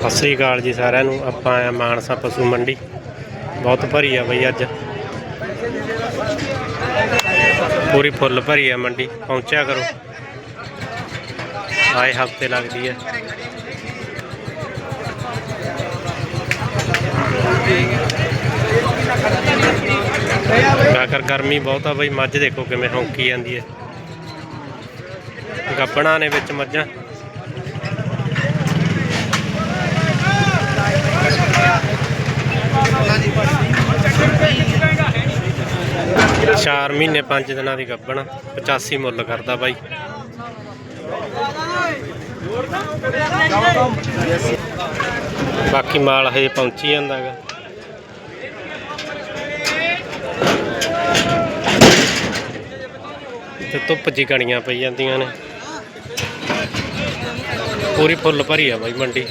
ਸਤਿ ਸ੍ਰੀ ਅਕਾਲ ਜੀ ਸਾਰਿਆਂ ਨੂੰ। ਆਪਾਂ ਆ ਮਾਨਸਾ ਪਸ਼ੂ ਮੰਡੀ। ਬਹੁਤ ਭਰੀ ਆ ਬਈ ਅੱਜ। ਪੂਰੀ ਫੁੱਲ ਭਰੀ ਆ ਮੰਡੀ। ਪਹੁੰਚਿਆ ਕਰੋ। ਆਏ ਹਫ਼ਤੇ ਲੱਗਦੀ ਹੈ ਕਰ, ਗਰਮੀ ਬਹੁਤ ਆ ਬਈ। ਮੱਝ ਦੇਖੋ ਕਿਵੇਂ ਹੌਂਕੀ ਜਾਂਦੀ ਹੈ ਗੱਪਣਾ ਨੇ ਵਿੱਚ ਮੱਝਾਂ। ਚਾਰ ਮਹੀਨੇ ਪੰਜ ਦਿਨਾਂ ਦੀ ਗੱਬਣ 85 ਮੁੱਲ ਕਰਦਾ ਬਾਈ। ਬਾਕੀ ਮਾਲ ਹਜੇ ਪਹੁੰਚੀ ਜਾਂਦਾ ਤੇ ਧੁੱਪ ਜੀ ਕਣੀਆਂ ਪਈ ਜਾਂਦੀਆਂ ਨੇ। ਪੂਰੀ ਫੁੱਲ ਭਰੀ ਆ ਬਾਈ ਮੰਡੀ।